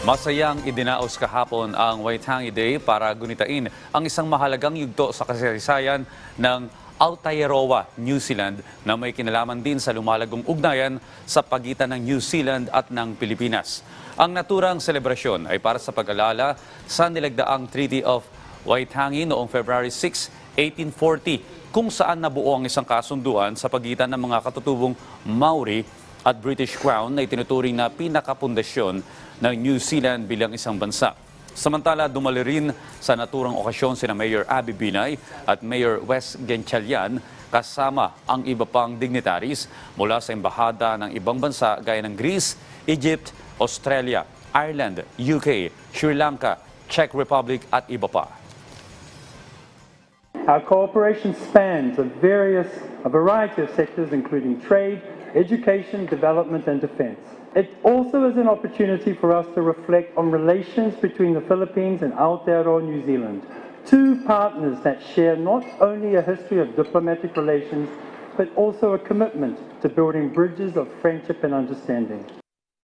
Masayang idinaos kahapon ang Waitangi Day para gunitain ang isang mahalagang yugto sa kasaysayan ng Aotearoa, New Zealand na may kinalaman din sa lumalagong ugnayan sa pagitan ng New Zealand at ng Pilipinas. Ang naturang selebrasyon ay para sa pag-alala sa nilagdaang Treaty of Waitangi noong February 6, 1840 kung saan nabuo ang isang kasunduan sa pagitan ng mga katutubong Maori at British Crown na itinuturing na pinakapundasyon ng New Zealand bilang isang bansa. Samantala, dumali rin sa naturang okasyon sina Mayor Abby Binay at Mayor Wes Genchalian kasama ang iba pang dignitaries mula sa embahada ng ibang bansa gaya ng Greece, Egypt, Australia, Ireland, UK, Sri Lanka, Czech Republic at iba pa. Our cooperation spans a various, a variety of sectors, including trade, education, development, and defense. It also is an opportunity for us to reflect on relations between the Philippines and Aotearoa, New Zealand, two partners that share not only a history of diplomatic relations, but also a commitment to building bridges of friendship and understanding.